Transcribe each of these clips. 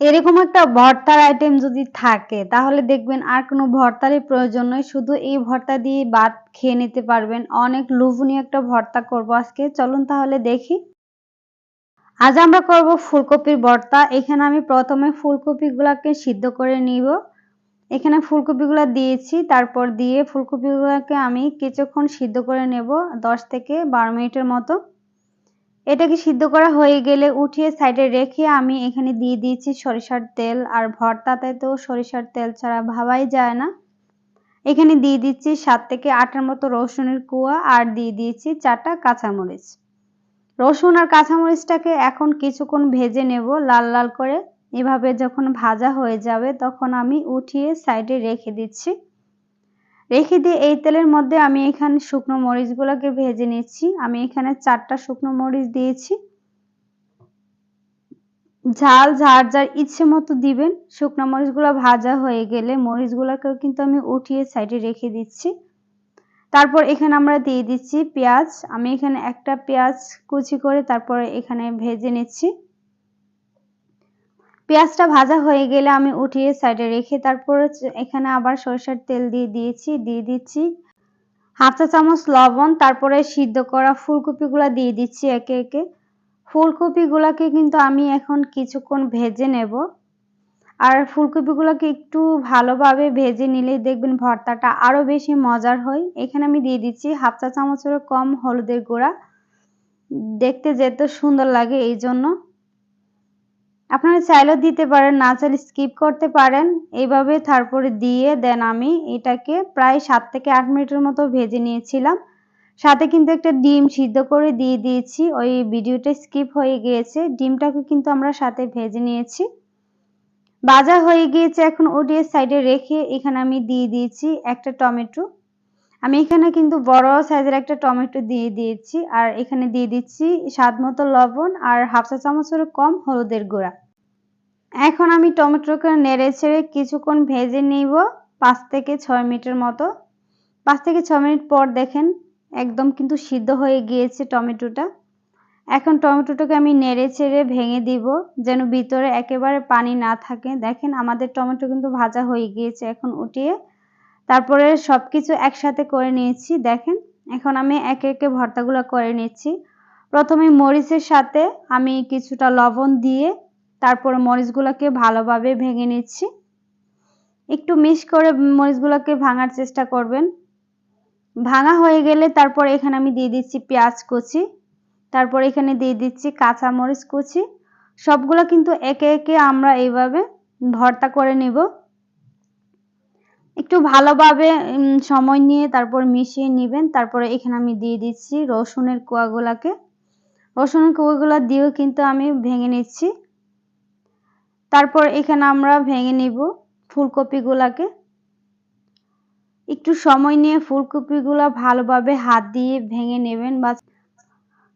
এরকম একটা ভর্তার আইটেম যদি থাকে, তাহলে দেখবেন আর কোনো ভর্তারই প্রয়োজন নয়। শুধু এই ভর্তা দিয়ে ভাত খেয়ে নিতে পারবেন। অনেক লোভনীয় একটা ভর্তা করব আজকে। চলুন তাহলে দেখি। আজ আমরা করব ফুলকপির ভর্তা। এখানে আমি প্রথমে ফুলকপিগুলোকে সিদ্ধ করে নিব। এখানে ফুলকপিগুলো দিয়েছি। তারপর দিয়ে ফুলকপিগুলোকে আমি কিছুক্ষণ সিদ্ধ করে নেব, দশ থেকে বারো মিনিটের মতো। এটাকে সিদ্ধ করা হয়ে গেলে উঠিয়ে সাইডে রেখে আমি এখানে দিয়ে দিয়েছি সরিষার তেল। আর ভর্তাতে তো সরিষার তেল ছাড়া ভাবাই যায় না। এখানে দিয়ে দিচ্ছি সাত থেকে আটের মতো রসুনের কুয়া আর দিয়ে দিয়েছি চারটা কাঁচামরিচ। রসুন আর কাঁচামরিচটাকে এখন কিছুক্ষণ ভেজে নেব লাল লাল করে। এভাবে যখন ভাজা হয়ে যাবে তখন আমি উঠিয়ে সাইডে রেখে দিচ্ছি। রেখে দিয়ে এই তেলের মধ্যে আমি এখানে শুকনো মরিচগুলোকে ভেজে নিচ্ছি। আমি এখানে চারটা শুকনো মরিচ দিয়েছি। ঝাল ঝাড় যার ইচ্ছে মতো দিবেন, শুকনো মরিচগুলো ভাজা হয়ে গেলে মরিচগুলোকেও কিন্তু আমি উঠিয়ে সাইডে রেখে দিচ্ছি। তারপর এখানে আমরা দিয়ে দিচ্ছি পেঁয়াজ। আমি এখানে একটা পেঁয়াজ কুচি করে তারপরে এখানে ভেজে নিচ্ছি। পেঁয়াজটা ভাজা হয়ে গেলে আমি উঠিয়ে সাইডে রেখে তারপর এখানে আবার সরষের তেল দিয়ে দিয়েছি, দিয়ে দিচ্ছি হাফ চা চামচ লবণ, তারপরে সিদ্ধ করা ফুলকপিগুলো দিয়ে দিচ্ছি একে একে। ফুলকপিগুলোকে কিন্তু আমি এখন কিছুক্ষণ ভেজে নেব। আর ফুলকপিগুলোকে একটু ভালোভাবে ভেজে নিলেই দেখবেন ভর্তাটা আরও বেশি মজার হয়। এখানে আমি দিয়ে দিচ্ছি হাফ চা চামচেরও কম হলুদের গুঁড়া। দেখতে যেতে সুন্দর লাগে এই জন্য আপনারা চাইলেও দিতে পারেন, না চাইলে স্কিপ করতে পারেন। এইভাবে তারপরে দিয়ে দেন আমি এটাকে। প্রায় সাত থেকে আট মিনিটের মতো ভেজে নিয়েছিলাম। সাথে কিন্তু একটা ডিম সিদ্ধ করে দিয়ে দিয়েছি। ওই ভিডিওটা স্কিপ হয়ে গিয়েছে। ডিমটাকে কিন্তু আমরা সাথে ভেজে নিয়েছি। বাজা হয়ে গিয়েছে। এখন ওটিয়ে সাইডে রেখে এখানে আমি দিয়ে দিয়েছি একটা টমেটো। আমি এখানে কিন্তু বড় সাইজের একটা টমেটো দিয়ে দিয়েছি, আর এখানে দিয়ে দিচ্ছি স্বাদ মতো লবণ আর হাফ চা চামচের কম হলুদের গুঁড়া। এখন আমি টমেটোকে নেড়ে ছেড়ে কিছুক্ষণ ভেজে নিব পাঁচ থেকে ছয় মিনিটের মতো। পাঁচ থেকে ছ মিনিট পর দেখেন একদম কিন্তু সিদ্ধ হয়ে গিয়েছে টমেটোটা। এখন টমেটোটাকে আমি নেড়ে ছেড়ে ভেঙে দিব যেন ভিতরে একেবারে পানি না থাকে। দেখেন আমাদের টমেটো কিন্তু ভাজা হয়ে গিয়েছে, এখন উঠিয়ে তারপরে সব কিছু একসাথে করে নিয়েছি, দেখেন। এখন আমি একে একে ভর্তাগুলো করে নিচ্ছি। প্রথমে মরিচের সাথে আমি কিছুটা লবণ দিয়ে তারপরে মরিচগুলোকে ভালোভাবে ভেঙে নিচ্ছি। একটু মিশ করে মরিচগুলোকে ভাঙার চেষ্টা করবেন। ভাঙা হয়ে গেলে তারপর এখানে আমি দিয়ে দিচ্ছি পেঁয়াজ কুচি, তারপর এখানে দিয়ে দিচ্ছি কাঁচা মরিচ কুচি। সবগুলো কিন্তু একে একে আমরা এইভাবে ভর্তা করে নিব। একটু ভালোভাবে সময় নিয়ে তারপর মিশিয়ে নেবেন। তারপরে এখানে আমি দিয়ে দিচ্ছি রসুনের কোয়াগুলাকে। রসুনের কোয়াগুলা দিয়েও কিন্তু আমি ভেঙে নিচ্ছি। তারপর এখানে আমরা ভেঙে নিব ফুলকপিগুলাকে। একটু সময় নিয়ে ফুলকপিগুলো ভালোভাবে হাত দিয়ে ভেঙে নেবেন বা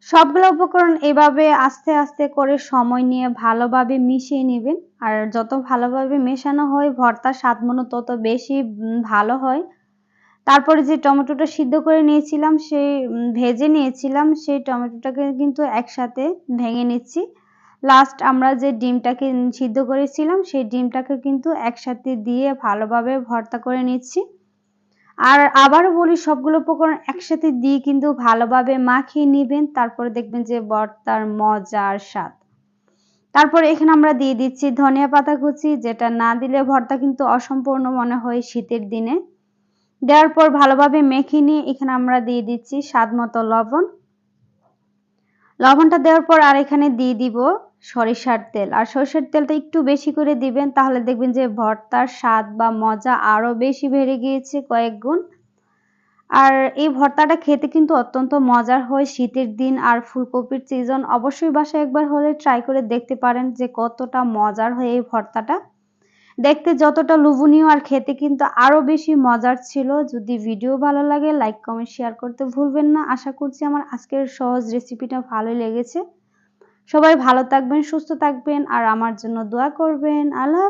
সবগুলো উপকরণ এভাবে আস্তে আস্তে করে সময় নিয়ে ভালোভাবে মিশিয়ে নেবেন। আর যত ভালোভাবে মেশানো হয়, ভর্তার স্বাদ মনে তত বেশি ভালো হয়। তারপরে যে টমেটোটা সিদ্ধ করে নিয়েছিলাম, সেই ভেজে নিয়েছিলাম, সেই টমেটোটাকে কিন্তু একসাথে ভেঙে নিচ্ছি। লাস্ট আমরা যে ডিমটাকে সিদ্ধ করেছিলাম, সেই ডিমটাকে কিন্তু একসাথে দিয়ে ভালোভাবে ভর্তা করে নিচ্ছি। আর আবারও বলি, সবগুলো উপকরণ একসাথে দিয়ে কিন্তু ভালোভাবে মাখিয়ে নেবেন। তারপরে দেখবেন যে বর্তার মজার স্বাদ। তারপর এখানে আমরা দিয়ে দিচ্ছি ধনিয়া পাতা কুচি, যেটা না দিলে ভর্তা কিন্তু অসম্পূর্ণ মনে হয় শীতের দিনে। দেওয়ার পর ভালোভাবে মেখে নিয়ে এখানে আমরা দিয়ে দিচ্ছি স্বাদ মতো লবণ। লবণটা দেওয়ার পর আর এখানে দিয়ে দিব সরিষার তেল। আর সরিষার তেলটা একটু বেশি করে দিবেন, তাহলে দেখবেন যে ভর্তার স্বাদ বা মজা আরও বেশি বেড়ে গিয়েছে কয়েক গুণ। আর এই ভর্তাটা খেতে কিন্তু অত্যন্ত মজার হয় শীতের দিন আর ফুলকপির সিজন অবশ্যই বাসায় একবার হলে ট্রাই করে দেখতে পারেন যে কতটা মজার হয় এই ভর্তাটা। দেখতে যতটা লোভনীয় আর খেতে কিন্তু আরও বেশি মজার ছিল। যদি ভিডিও ভালো লাগে লাইক কমেন্ট শেয়ার করতে ভুলবেন না। আশা করছি আমার আজকের সহজ রেসিপিটা ভালোই লেগেছে। সবাই ভালো থাকবেন, সুস্থ থাকবেন, আর আমার জন্য দোয়া করবেন। আল্লাহ